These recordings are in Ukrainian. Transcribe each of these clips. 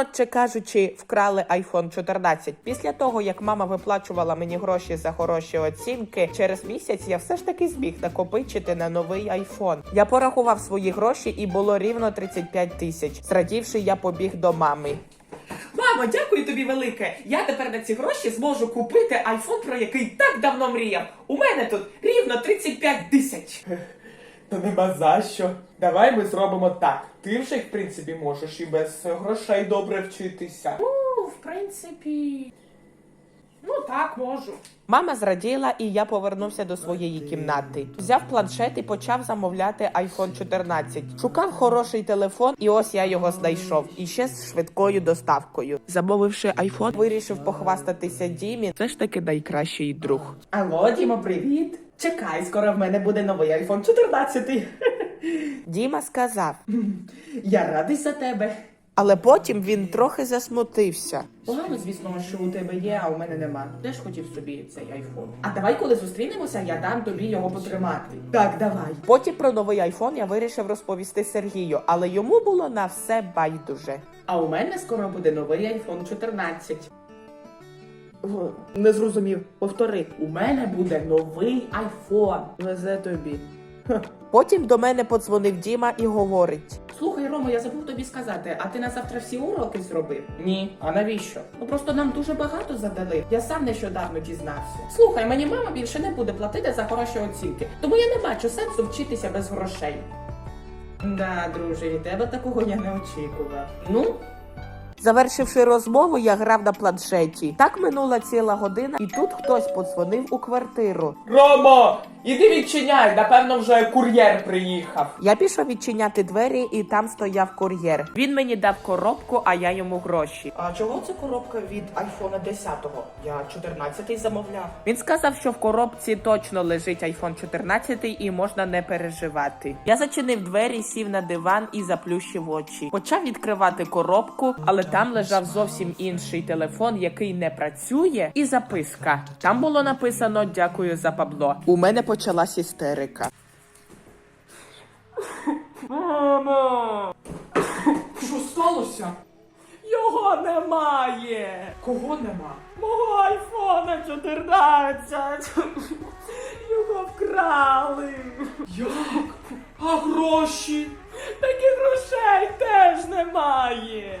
Коротше кажучи, вкрали iPhone 14. Після того, як мама виплачувала мені гроші за хороші оцінки, через місяць я все ж таки зміг накопичити на новий iPhone. Я порахував свої гроші і було рівно 35 тисяч. Зрадівши, я побіг до мами. Мамо, дякую тобі велике. Я тепер на ці гроші зможу купити айфон, про який так давно мріяв. У мене тут рівно 35 тисяч. Та нема за що. Давай ми зробимо так. Ти вже, в принципі, можеш і без грошей добре вчитися. Ну, в принципі. Ну так, можу. Мама зраділа, і я повернувся до своєї кімнати. Взяв планшет і почав замовляти iPhone 14. Шукав хороший телефон, і ось я його знайшов. І ще з швидкою доставкою. Замовивши iPhone, вирішив похвастатися Дімі. Це ж таки найкращий друг. Алло, Дімо, привіт. Чекай, скоро в мене буде новий iPhone 14. Діма сказав, Я радий за тебе. Але потім він трохи засмутився. Погано, звісно, що у тебе є, а у мене нема. Теж хотів собі цей айфон. А давай, коли зустрінемося, я дам тобі його потримати. Так, давай. Потім про новий iPhone я вирішив розповісти Сергію, але йому було на все байдуже. А у мене скоро буде новий iPhone 14. Не зрозумів. Повтори. У мене буде новий iPhone. Везе тобі. Потім до мене подзвонив Діма і говорить: Слухай, Рома, я забув тобі сказати, а ти на завтра всі уроки зробив? Ні. А навіщо? Ну просто нам дуже багато задали. Я сам нещодавно дізнався. Слухай, мені мама більше не буде платити за хороші оцінки, тому я не бачу сенсу вчитися без грошей. Да, друже, від тебе такого я не очікував. Ну, Завершивши розмову, я грав на планшеті. Так минула ціла година, і тут хтось подзвонив у квартиру. Ромо, іди відчиняй, напевно, вже кур'єр приїхав. Я пішов відчиняти двері, і там стояв кур'єр. Він мені дав коробку, а я йому гроші. А чого це коробка від iPhone 10-го? Я 14-й замовляв. Він сказав, що в коробці точно лежить iPhone 14 і можна не переживати. Я зачинив двері, сів на диван і заплющив очі. Почав відкривати коробку, але там лежав зовсім інший телефон, який не працює, і записка. Там було написано Дякую за Пабло. У мене почалась істерика. Мамо! Що сталося? Його немає! Кого нема? Мого айфона 14! Його вкрали! Як? А гроші? Таких грошей теж немає.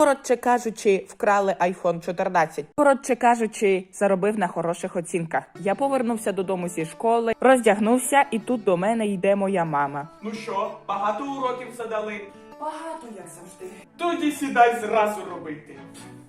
Коротше кажучи, вкрали iPhone 14. Коротше кажучи, заробив на хороших оцінках. Я повернувся додому зі школи, роздягнувся, і тут до мене йде моя мама. Ну що, багато уроків задали? Багато, як завжди. Тоді сідай зразу робити.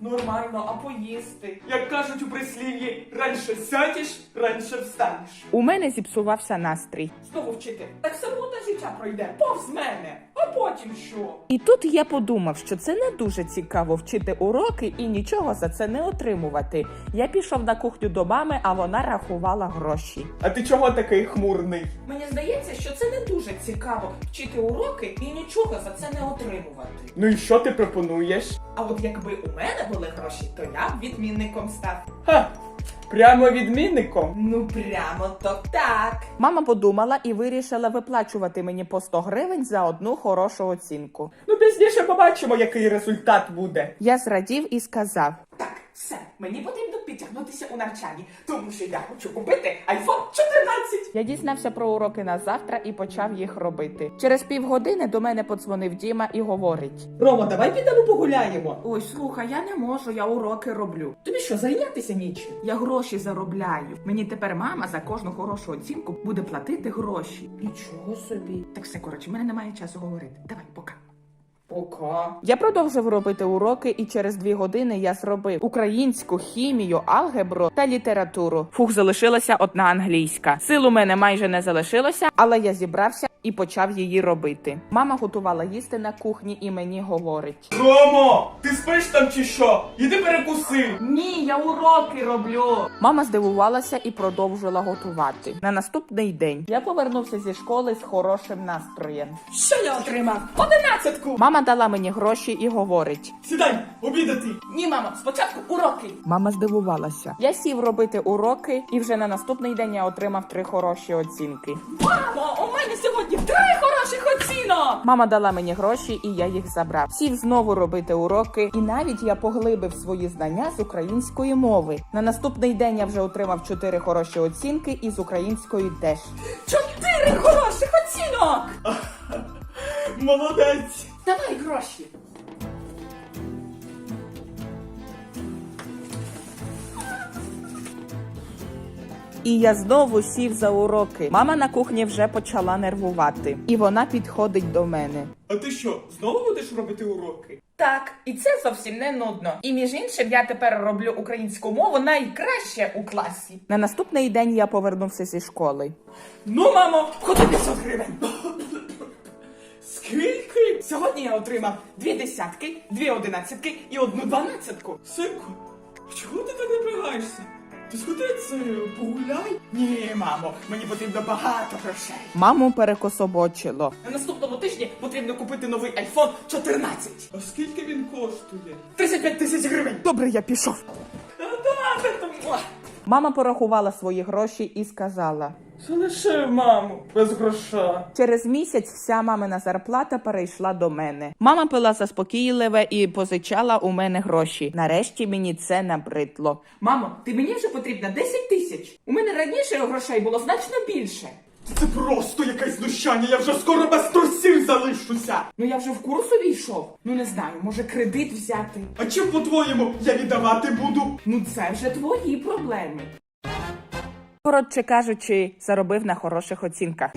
Нормально, а поїсти. Як кажуть у прислів'ї, раніше сядеш, раніше встанеш. У мене зіпсувався настрій. Знову вчити. Так все одно життя пройде, повз мене. А потім що? І тут я подумав, що це не дуже цікаво вчити уроки і нічого за це не отримувати. Я пішов на кухню до мами, а вона рахувала гроші. А ти чого такий хмурний? Мені здається, що це не дуже цікаво вчити уроки і нічого за це не отримувати. Ну і що ти пропонуєш? А от якби у мене були гроші, то я б відмінником став. Ха! Прямо відмінником? Ну прямо то так. Мама подумала і вирішила виплачувати мені по 100 гривень за одну хорошу оцінку. Ну пізніше побачимо, який результат буде. Я зрадів і сказав: Так, все, мені потрібно підтягнутися у навчанні, тому що я хочу купити iPhone 14. Я дізнався про уроки на завтра і почав їх робити. Через півгодини до мене подзвонив Діма і говорить: Рома, давай підемо погуляємо. Ой, слухай, я не можу, я уроки роблю. Тобі що, зайнятися нічим? Я гроші заробляю. Мені тепер мама за кожну хорошу оцінку буде платити гроші. Нічого собі. Так все коротше, в мене немає часу говорити. Давай, пока. Пока. Я продовжив робити уроки, і через дві години я зробив українську хімію, алгебру та літературу. Фух, залишилася одна англійська. Сил у мене майже не залишилося, але я зібрався і почав її робити. Мама готувала їсти на кухні і мені говорить: Ромо, ти спиш там чи що? Іди перекуси. Ні, я уроки роблю. Мама здивувалася і продовжила готувати. На наступний день я повернувся зі школи з хорошим настроєм. Що я отримав? Одинадцятку. Мама дала мені гроші і говорить: Сідай, обідати. Ні, мама, спочатку уроки. Мама здивувалася. Я сів робити уроки, і вже на наступний день я отримав три хороші оцінки. Мамо, у мене сьогодні три хороших оцінок. Мама дала мені гроші, і я їх забрав. Сів знову робити уроки, і навіть я поглибив свої знання з української мови. На наступний день я вже отримав чотири хороші оцінки і з української теж. Чотири хороших оцінок! Молодець! Давай гроші. І я знову сів за уроки. Мама на кухні вже почала нервувати, і вона підходить до мене. А ти що, знову будеш робити уроки? Так, і це зовсім не нудно. І між іншим я тепер роблю українську мову найкраще у класі. На наступний день я повернувся зі школи. Ну, мамо, ходи 500 гривень. Скільки? Сьогодні я отримав дві десятки, дві одинадцятки і одну дванадцятку. Синку, чого ти так напрягаєшся? Ти сходиться, погуляй? Ні, мамо, мені потрібно багато грошей. Маму перекособочило. На наступному тижні потрібно купити новий iPhone 14. А скільки він коштує? 35 тисяч гривень. Добре, я пішов. Мама порахувала свої гроші і сказала: Залиши маму без гроша. через місяць вся мамина зарплата перейшла до мене. Мама пила заспокійливе і позичала у мене гроші. Нарешті мені це набридло. Мамо, ти мені вже потрібно 10 тисяч. У мене раніше грошей було значно більше. Це просто якесь знущання, я вже скоро без трусів залишуся. Ну я вже в курс увійшов. Ну не знаю, може кредит взяти. А чим по-твоєму я віддавати буду? Ну це вже твої проблеми. Коротше кажучи, заробив на хороших оцінках.